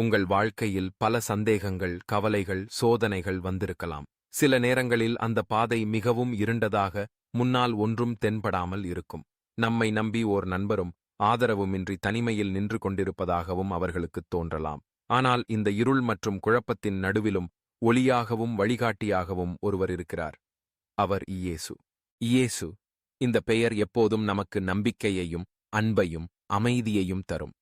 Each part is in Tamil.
உங்கள் வாழ்க்கையில் பல சந்தேகங்கள் கவலைகள் சோதனைகள் வந்திருக்கலாம். சில நேரங்களில் அந்த பாதை மிகவும் இருண்டதாக முன்னால் ஒன்றும் தென்படாமல் இருக்கும். நம்மை நம்பி ஓர் நண்பரும் ஆதரவுமின்றி தனிமையில் நின்று கொண்டிருப்பதாகவும் அவர்களுக்குத் தோன்றலாம். ஆனால் இந்த இருள் மற்றும் குழப்பத்தின் நடுவிலும் ஒளியாகவும் வழிகாட்டியாகவும் ஒருவர் இருக்கிறார். அவர் இயேசு. இயேசு இந்த பெயர் எப்போதும் நமக்கு நம்பிக்கையையும் அன்பையும் அமைதியையும் தரும்.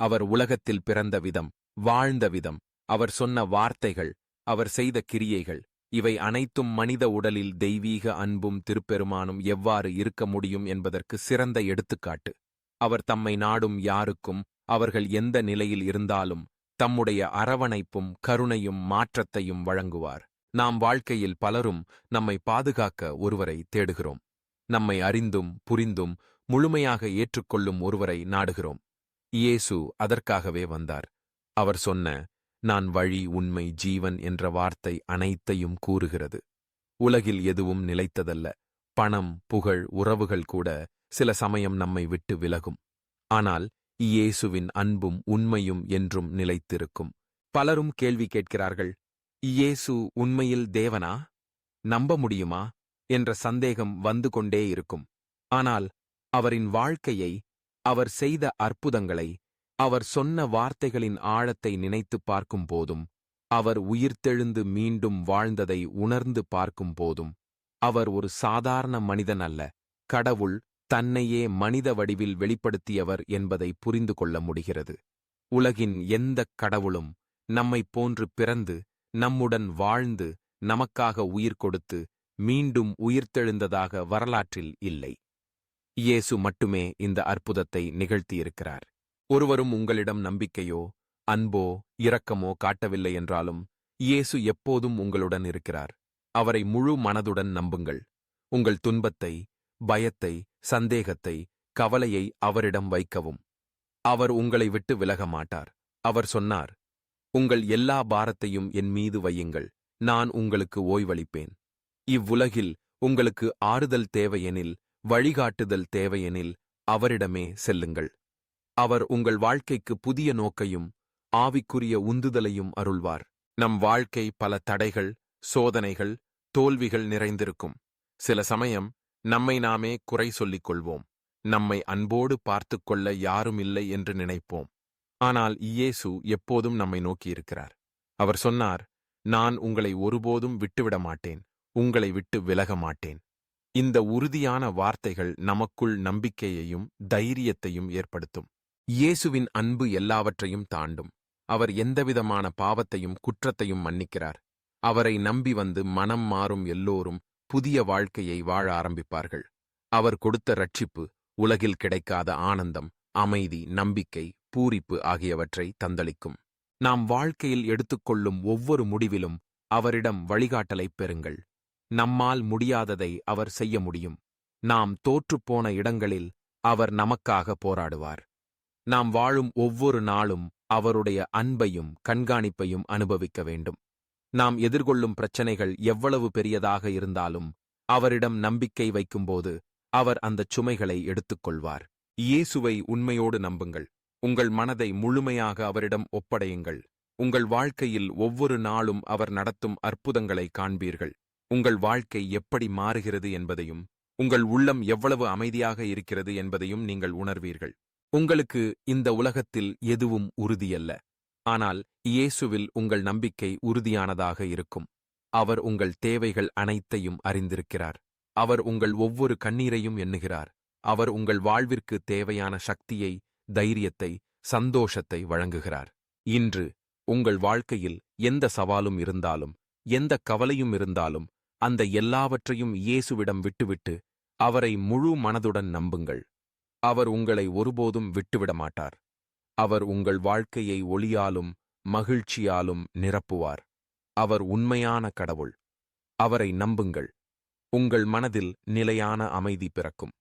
அவர் உலகத்தில் பிறந்த விதம் வாழ்ந்த விதம். அவர் சொன்ன வார்த்தைகள் அவர் செய்த கிரியைகள் இவை அனைத்தும் மனித உடலில் தெய்வீக அன்பும் திருப்பெருமானும் எவ்வாறு இருக்க முடியும் என்பதற்கு சிறந்த எடுத்துக்காட்டு. அவர் தம்மை நாடும் யாருக்கும் அவர்கள் எந்த நிலையில் இருந்தாலும் தம்முடைய அரவணைப்பும் கருணையும் மாற்றத்தையும் வழங்குவார். நாம் வாழ்க்கையில் பலரும் நம்மை பாதுகாக்க ஒருவரை தேடுகிறோம். நம்மை அறிந்தும் புரிந்தும் முழுமையாக ஏற்றுக்கொள்ளும் ஒருவரை நாடுகிறோம். இயேசு அதற்காகவே வந்தார். அவர் சொன்ன நான் வழி உண்மை ஜீவன் என்ற வார்த்தை அனைத்தையும் கூறுகிறது. உலகில் எதுவும் நிலைத்ததல்ல. பணம் புகழ் உறவுகள் கூட சில சமயம் நம்மை விட்டு விலகும். ஆனால் இயேசுவின் அன்பும் உண்மையும் என்றும் நிலைத்திருக்கும். பலரும் கேள்வி கேட்கிறார்கள் இயேசு உண்மையில் தேவனா? நம்ப முடியுமா? என்ற சந்தேகம் வந்து கொண்டே இருக்கும். ஆனால் அவரின் வாழ்க்கையை அவர் செய்த அற்புதங்களை அவர் சொன்ன வார்த்தைகளின் ஆழத்தை நினைத்துப் பார்க்கும் போதும் அவர் உயிர்த்தெழுந்து மீண்டும் வாழ்ந்ததை உணர்ந்து பார்க்கும் போதும் அவர் ஒரு சாதாரண மனிதன் அல்ல கடவுள் தன்னையே மனித வடிவில் வெளிப்படுத்தியவர் என்பதை புரிந்து கொள்ள முடிகிறது. உலகின் எந்தக் கடவுளும் நம்மைப் போன்று பிறந்து நம்முடன் வாழ்ந்து நமக்காக உயிர் கொடுத்து மீண்டும் உயிர்த்தெழுந்ததாக வரலாற்றில் இல்லை. இயேசு மட்டுமே இந்த அற்புதத்தை நிகழ்த்தியிருக்கிறார். ஒருவரும் உங்களிடம் நம்பிக்கையோ அன்போ இரக்கமோ காட்டவில்லை என்றாலும் இயேசு எப்போதும் உங்களுடன் இருக்கிறார். அவரை முழு மனதுடன் நம்புங்கள். உங்கள் துன்பத்தை பயத்தை சந்தேகத்தை கவலையை அவரிடம் வைக்கவும். அவர் உங்களை விட்டு விலக மாட்டார் அவர் சொன்னார் உங்கள் எல்லா பாரத்தையும் என் மீது வையுங்கள். நான் உங்களுக்கு ஓய்வளிப்பேன். இவ்வுலகில் உங்களுக்கு ஆறுதல் தேவையெனில் வழிகாட்டுதல் தேவையெனில் அவரிடமே செல்லுங்கள். அவர் உங்கள் வாழ்க்கைக்கு புதிய நோக்கையும் ஆவிக்குரிய உந்துதலையும் அருள்வார். நம் வாழ்க்கை பல தடைகள் சோதனைகள் தோல்விகள் நிறைந்திருக்கும். சில சமயம் நம்மை நாமே குறை சொல்லிக் கொள்வோம் நம்மை அன்போடு பார்த்துக் கொள்ள யாரும் இல்லை என்று நினைப்போம். ஆனால் இயேசு எப்போதும் நம்மை நோக்கியிருக்கிறார். அவர் சொன்னார் நான் உங்களை ஒருபோதும் விட்டுவிட மாட்டேன். உங்களை விட்டு விலக மாட்டேன். இந்த உறுதியான வார்த்தைகள் நமக்குள் நம்பிக்கையையும் தைரியத்தையும் ஏற்படுத்தும். இயேசுவின் அன்பு எல்லாவற்றையும் தாண்டும். அவர் எந்தவிதமான பாவத்தையும் குற்றத்தையும் மன்னிக்கிறார். அவரை நம்பி வந்து மனம் மாறும் எல்லோரும் புதிய வாழ்க்கையை வாழ ஆரம்பிப்பார்கள். அவர் கொடுத்த ரட்சிப்பு உலகில் கிடைக்காத ஆனந்தம் அமைதி நம்பிக்கை பூரிப்பு ஆகியவற்றை தந்தளிக்கும். நாம் வாழ்க்கையில் எடுத்துக்கொள்ளும் ஒவ்வொரு முடிவிலும் அவரிடம் வழிகாட்டலைப் பெறுங்கள். நம்மால் முடியாததை அவர் செய்ய முடியும். நாம் தோற்றுப்போன இடங்களில் அவர் நமக்காக போராடுவார். நாம் வாழும் ஒவ்வொரு நாளும் அவருடைய அன்பையும் கண்காணிப்பையும் அனுபவிக்க வேண்டும். நாம் எதிர்கொள்ளும் பிரச்சனைகள் எவ்வளவு பெரியதாக இருந்தாலும் அவரிடம் நம்பிக்கை வைக்கும்போது அவர் அந்தச் சுமைகளை எடுத்துக்கொள்வார். இயேசுவை உண்மையோடு நம்புங்கள். உங்கள் மனதை முழுமையாக அவரிடம் ஒப்படையுங்கள். உங்கள் வாழ்க்கையில் ஒவ்வொரு நாளும் அவர் நடத்தும் அற்புதங்களை காண்பீர்கள். உங்கள் வாழ்க்கை எப்படி மாறுகிறது என்பதையும் உங்கள் உள்ளம் எவ்வளவு அமைதியாக இருக்கிறது என்பதையும் நீங்கள் உணர்வீர்கள். உங்களுக்கு இந்த உலகத்தில் எதுவும் உறுதியல்ல. ஆனால் இயேசுவில் உங்கள் நம்பிக்கை உறுதியானதாக இருக்கும். அவர் உங்கள் தேவைகள் அனைத்தையும் அறிந்திருக்கிறார். அவர் உங்கள் ஒவ்வொரு கண்ணீரையும் எண்ணுகிறார். அவர் உங்கள் வாழ்விற்கு தேவையான சக்தியை தைரியத்தை சந்தோஷத்தை வழங்குகிறார். இன்று உங்கள் வாழ்க்கையில் எந்த சவாலும் இருந்தாலும் எந்த கவலையும் இருந்தாலும் அந்த எல்லாவற்றையும் இயேசுவிடம் விட்டுவிட்டு அவரை முழு மனதுடன் நம்புங்கள். அவர் உங்களை ஒருபோதும் விட்டுவிட மாட்டார் அவர் உங்கள் வாழ்க்கையை ஒளியாலும் மகிழ்ச்சியாலும் நிரப்புவார். அவர் உண்மையான கடவுள். அவரை நம்புங்கள். உங்கள் மனதில் நிலையான அமைதி பிறக்கும்.